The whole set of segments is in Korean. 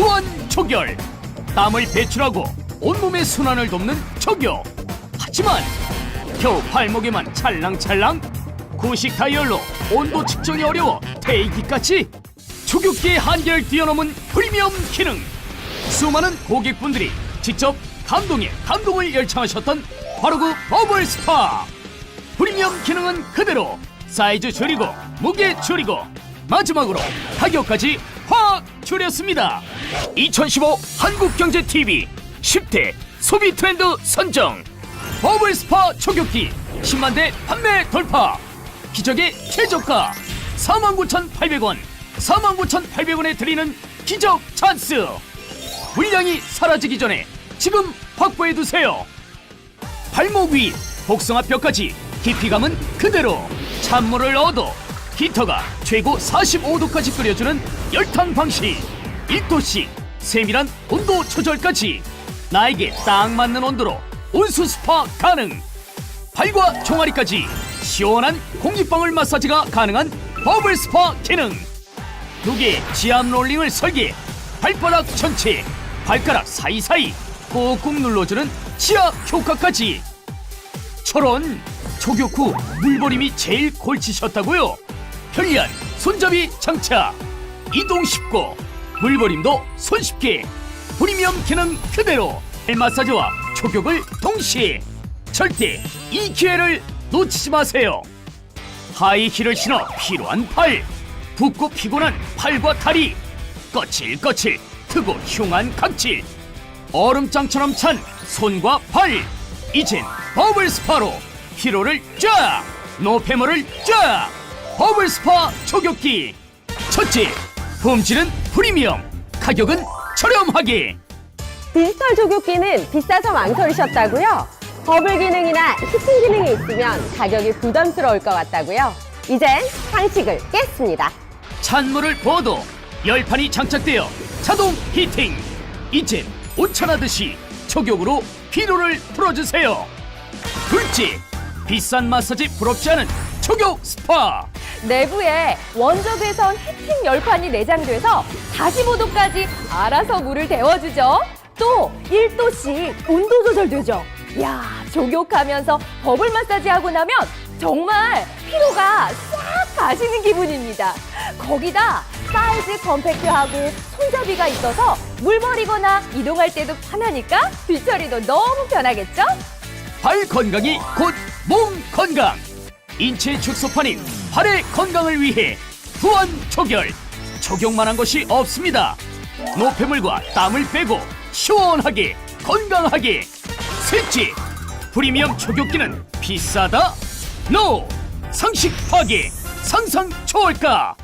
후원 초결. 땀을 배출하고 온몸의 순환을 돕는 초교. 하지만 겨우 발목에만 찰랑찰랑 구식 다이얼로 온도 측정이 어려워 대기까지 초교기의 한계를 뛰어넘은 프리미엄 기능. 수많은 고객분들이 직접 감동에 감동을 열창하셨던 바로 그 버블 스파. 프리미엄 기능은 그대로 사이즈 줄이고 무게 줄이고 마지막으로 가격까지 확 줄였습니다. 2015 한국경제TV 10대 소비 트렌드 선정. 버블 스파 초격기 10만 대 판매 돌파. 기적의 최저가 49,800원 49,800원에 드리는 기적 찬스. 물량이 사라지기 전에 지금 확보해 두세요. 발목 위 복숭아 뼈까지 깊이감은 그대로 찬물을 넣어도 히터가 최고 45도까지 끓여주는 열탕 방식. 1도씩 세밀한 온도 조절까지 나에게 딱 맞는 온도로 온수 스파 가능. 발과 종아리까지 시원한 공기방울 마사지가 가능한 버블 스파 기능. 두 개의 지압 롤링을 설계 발바닥 전체 발가락 사이사이 꾹꾹 눌러주는 지압 효과까지. 저런 초격 후 물버림이 제일 골치셨다고요 편리한 손잡이 장착 이동 쉽고 물버림도 손쉽게. 프리미엄 기능 그대로 발 마사지와 초격을 동시에. 절대 이 기회를 놓치지 마세요. 하이힐을 신어 피로한 팔. 붓고 피곤한 팔과 다리. 거칠거칠. 크고 흉한 각질. 얼음장처럼 찬 손과 팔. 이젠 버블 스파로 피로를 쫙 노폐물을 쫙 버블 스파 초격기 첫째 품질은 프리미엄 가격은 저렴하게 디지털 조교기는 비싸서 망설이셨다고요? 버블 기능이나 히팅 기능이 있으면 가격이 부담스러울 것 같다고요? 이젠 상식을 깼습니다. 찬물을 부어도 열판이 장착되어 자동 히팅 이젠 온천하듯이 초격으로 피로를 풀어주세요 둘째 비싼 마사지 부럽지 않은 초격 스파 내부에 원적외선 히팅 열판이 내장돼서 45도까지 알아서 물을 데워주죠. 또 1도씩 온도 조절되죠. 야 조격하면서 버블 마사지 하고 나면 정말 피로가 싹 가시는 기분입니다. 거기다 사이즈 컴팩트하고 손잡이가 있어서 물 버리거나 이동할 때도 편하니까 뒤처리도 너무 편하겠죠? 발 건강이 곧 몸 건강 인체 축소판인 발의 건강을 위해 후원 초결. 초격만한 것이 없습니다. 노폐물과 땀을 빼고 시원하게 건강하게. 셋째 프리미엄 초격기는 비싸다? NO! 상식 파괴 상상 초월가.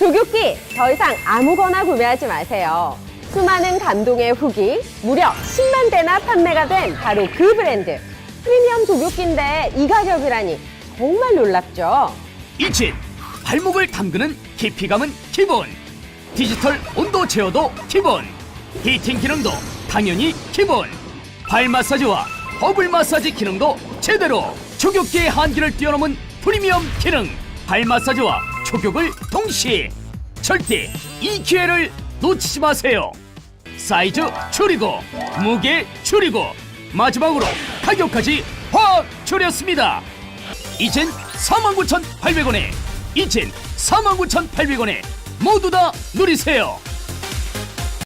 조교기 더 이상 아무거나 구매하지 마세요. 수많은 감동의 후기 무려 10만 대나 판매가 된 바로 그 브랜드. 프리미엄 조교기인데 이 가격이라니 정말 놀랍죠. 이젠 발목을 담그는 깊이감은 기본. 디지털 온도 제어도 기본. 히팅 기능도 당연히 기본. 발 마사지와 버블 마사지 기능도 제대로. 초격기의 한계를 뛰어넘은 프리미엄 기능. 발 마사지와 초격을 동시에. 절대 이 기회를 놓치지 마세요. 사이즈 줄이고 무게 줄이고 마지막으로 가격까지 확 줄였습니다 이젠 49,800원에 이젠 49,800원에 모두 다 누리세요